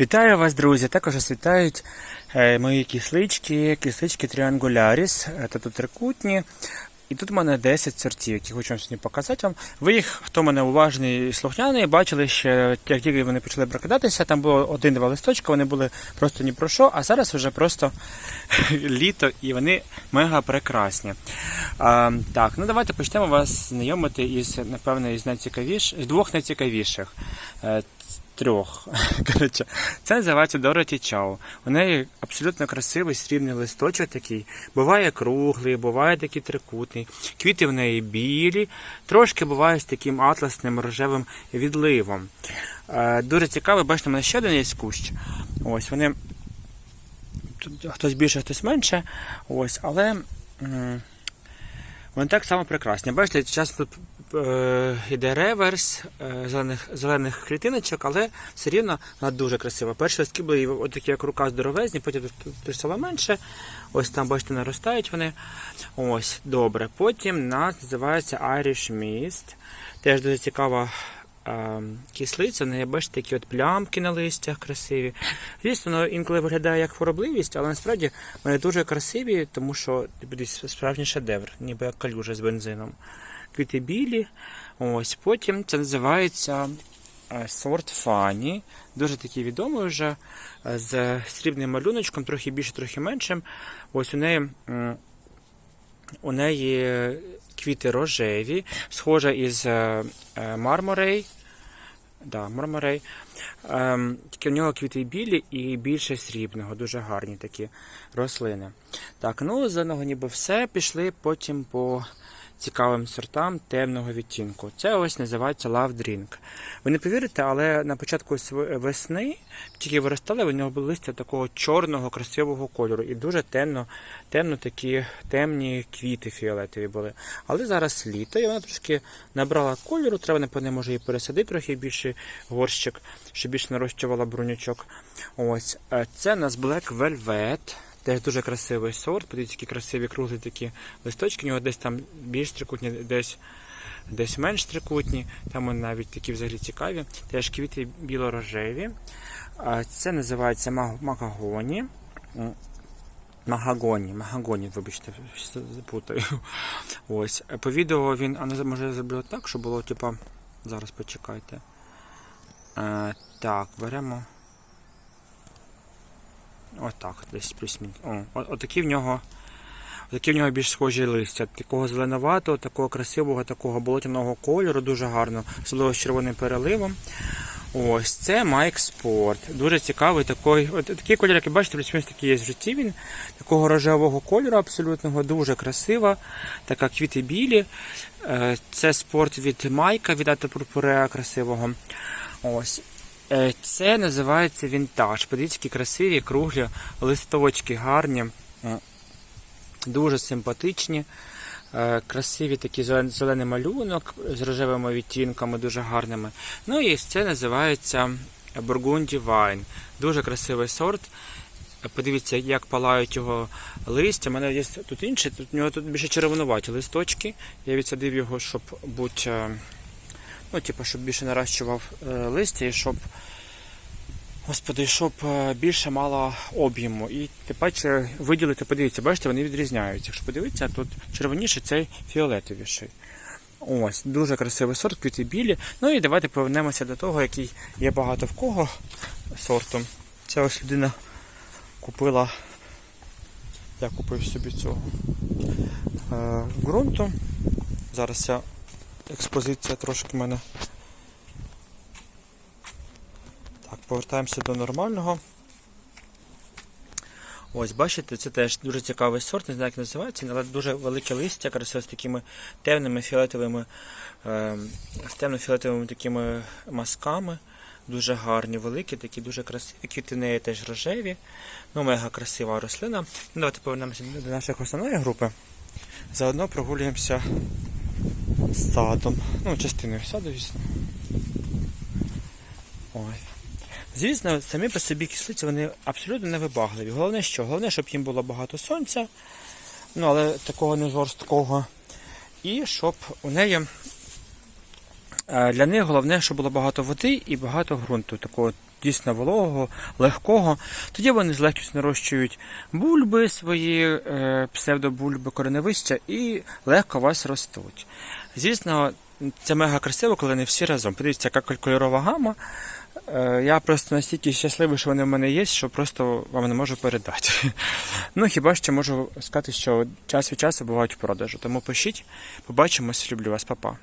Вітаю вас, друзі! Також вас вітають е, мої кислички, кислички Triangularis. Е, тут трикутні. І тут у мене 10 сортів, які хочу вам сьогодні показати вам. Ви їх, хто мене уважний і слухняний, бачили ще, як тільки вони почали прокидатися, там було один-два листочка, вони були просто ні про що, а зараз вже просто літо і вони мега прекрасні. А, так, ну давайте почнемо вас знайомити із, напевно, із найцікавіших, з двох найцікавіших. Трьох. Коротше, це називається Дороті Чао. У неї абсолютно красивий срібний листочок такий. Буває круглий, буває такий трикутний. Квіти в неї білі, трошки буває з таким атласним рожевим відливом. Е, Дуже цікавий, бачите, у мене ще один є кущ. Ось вони. Хтось більше, хтось менше. Ось, але. вони так само прекрасні. Бачите, часто тут йде реверс е, зелених, зелених клітиночок, але все рівно вона дуже красива. Перші листки були от такі, як рука здоровезні, потім тут, стало менше. Ось там, бачите, наростають вони. Ось, добре. Потім нас називається Irish Mist. Теж дуже цікава е, кислиця. В неї, бачите, такі от плямки на листях красиві. Звісно, інколи виглядає як хворобливість, але насправді вони дуже красиві, тому що дивіться, справжній шедевр, ніби як калюжа з бензином. Квіти білі. Ось потім це називається сорт Фані. Дуже такий відомий вже з срібним малюночком, трохи більше, трохи меншим. Ось у неї. У неї квіти рожеві, схожа із е, е, марморей. Да, марморей. Ем, тільки в нього квіти білі і більше срібного, дуже гарні такі рослини. Так, ну з одного ніби все. Пішли потім по цікавим сортам темного відтінку. Це ось називається Love Drink. Ви не повірите, але на початку весни, тільки виростали, у нього були листя такого чорного, красивого кольору. І дуже темно, темно такі темні квіти фіолетові були. Але зараз літо, і вона трошки набрала кольору, треба, не напевне, може її пересадити трохи більше горщик, щоб більше нарощувала брунючок. Ось. Е, Це у нас Black Velvet. Теж дуже красивий сорт. Подивіться, які красиві круглі такі листочки. У нього десь там більш трикутні, десь, десь менш трикутні. Там вони навіть такі взагалі цікаві. Теж квіти біло-рожеві. Це називається маг- магагоні. Магагоні, магагоні, вибачте, запутаю. Ось. По відео він, а не може зроблю так, щоб було, типа, зараз почекайте. Е, так, беремо. Отак, десь плюс-мінус. Отакі в нього. Такі в нього більш схожі листя. Такого зеленуватого, такого красивого, такого болотяного кольору, дуже гарно, особливо з червоним переливом. Ось це Майк Спорт. Дуже цікавий такий. От такий колір, як ви бачите, плюс-мінус такий є в житті він. Такого рожевого кольору абсолютного, дуже красива. Така квіти білі. Е, Це спорт від Майка, від Ата Пурпуреа красивого. Ось. Е, Це називається вінтаж. Подивіться, які красиві, круглі листочки гарні, Е, дуже симпатичні. Е, Красиві такі зелений малюнок з рожевими відтінками, дуже гарними. Ну і це називається Burgundy Wine. Дуже красивий сорт. Подивіться, як палають його листя. У мене є тут інше, тут у нього тут більше червонуваті листочки. Я відсадив його, щоб е, ну, типу, щоб більше наращував е, листя і щоб Господи, щоб е, більше мало об'єму. І тепер виділити, подивіться, бачите, вони відрізняються. Якщо подивитися, тут червоніший, цей фіолетовіший. Ось, дуже красивий сорт, квіти білі. Ну і давайте повернемося до того, який є багато в кого сортом. Ця ось людина купила, я купив собі цього е, ґрунту. Зараз ця експозиція трошки в мене Так, повертаємося до нормального. Ось, бачите, це теж дуже цікавий сорт, не знаю, як називається, але дуже велике листя, красиво з такими темними фіолетовими, е, з темно-фіолетовими такими мазками. Дуже гарні, великі, такі дуже красиві. Квіти в неї теж рожеві. Ну, мега красива рослина. Ну, давайте повернемося до нашої основної групи. Заодно прогулюємося з садом. Ну, частиною саду, звісно. Ой. Звісно, самі по собі кислиці вони абсолютно невибагливі. Головне що? Головне, щоб їм було багато сонця, ну але такого не жорсткого. І щоб у неї для них головне, щоб було багато води і багато ґрунту, такого дійсно вологого, легкого. Тоді вони з легкістю нарощують бульби свої, е, псевдобульби, кореневища і легко вас ростуть. Звісно, це мега красиво, коли вони всі разом. Подивіться, яка кольорова гама. Е, Я просто настільки щасливий, що вони в мене є, що просто вам не можу передати. Ну, хіба що можу сказати, що час від часу бувають в продажу. Тому пишіть, побачимось, люблю вас, па-па.